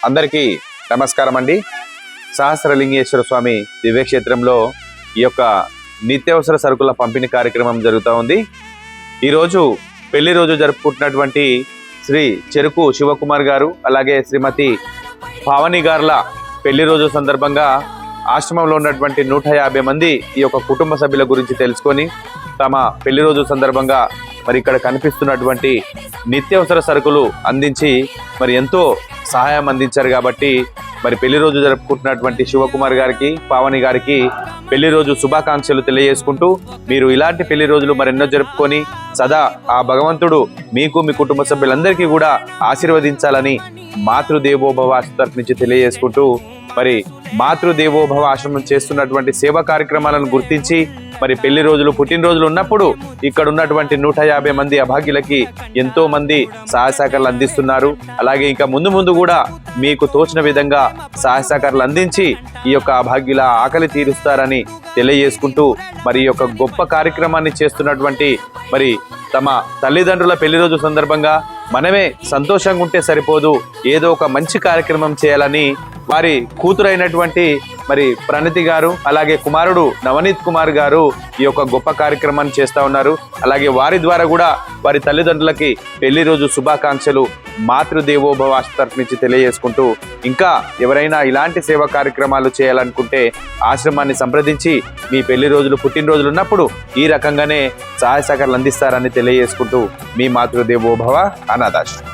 అందరికీ నమస్కారం అండి సహస్రలింగేశ్వర స్వామి దివ్యక్షేత్రంలో ఈ యొక్క నిత్యావసర సరుకుల పంపిణీ కార్యక్రమం జరుగుతూ ఉంది. ఈరోజు పెళ్ళి రోజు జరుపుకుంటున్నటువంటి శ్రీ చెరుకు శివకుమార్ గారు అలాగే శ్రీమతి పావని గారుల పెళ్ళి రోజు సందర్భంగా ఆశ్రమంలో ఉన్నటువంటి నూట యాభై మంది ఈ యొక్క కుటుంబ సభ్యుల గురించి తెలుసుకొని తమ పెళ్ళి రోజు సందర్భంగా మరి ఇక్కడ కనిపిస్తున్నటువంటి నిత్యావసర సరుకులు అందించి మరి ఎంతో సహాయం అందించారు కాబట్టి మరి పెళ్ళి రోజు జరుపుకుంటున్నటువంటి శివకుమార్ గారికి పావని గారికి పెళ్ళి రోజు శుభాకాంక్షలు తెలియజేసుకుంటూ మీరు ఇలాంటి పెళ్ళి రోజులు మరెన్నో జరుపుకొని సదా ఆ భగవంతుడు మీకు మీ కుటుంబ సభ్యులందరికీ కూడా ఆశీర్వదించాలని మాతృదేవోభవ ఆశ్రమం తరఫు నుంచి తెలియజేసుకుంటూ మరి మాతృదేవోభవ ఆశ్రమం చేస్తున్నటువంటి సేవా కార్యక్రమాలను గుర్తించి మరి పెళ్ళి రోజులు పుట్టినరోజులు ఉన్నప్పుడు ఇక్కడ ఉన్నటువంటి నూట యాభై మంది అభాగ్యులకి ఎంతో మంది సహాయ సహకారాలు అందిస్తున్నారు. అలాగే ఇంకా ముందు ముందు కూడా మీకు తోచిన విధంగా సహాయ సహకారాలు అందించి ఈ యొక్క అభాగ్యుల ఆకలి తీరుస్తారని తెలియజేసుకుంటూ మరి ఈ యొక్క గొప్ప కార్యక్రమాన్ని చేస్తున్నటువంటి మరి తమ తల్లిదండ్రుల పెళ్ళి రోజు సందర్భంగా మనమే సంతోషంగా ఉంటే సరిపోదు. ఏదో ఒక మంచి కార్యక్రమం చేయాలని వారి కూతురైనటువంటి మరి ప్రణతి గారు అలాగే కుమారుడు నవనీత్ కుమార్ గారు ఈ యొక్క గొప్ప కార్యక్రమాన్ని చేస్తా ఉన్నారు. అలాగే వారి ద్వారా కూడా వారి తల్లిదండ్రులకి పెళ్ళి రోజు శుభాకాంక్షలు మాతృదేవోభవ ఆశ్రమం తరఫు నుంచి తెలియజేసుకుంటూ ఇంకా ఎవరైనా ఇలాంటి సేవా కార్యక్రమాలు చేయాలనుకుంటే ఆశ్రమాన్ని సంప్రదించి మీ పెళ్ళి రోజులు పుట్టినరోజులు ఉన్నప్పుడు ఈ రకంగానే సహాయ సహకారాలు అందిస్తారని తెలియజేసుకుంటూ మీ మాతృదేవోభవ అనాథాశ్రమం.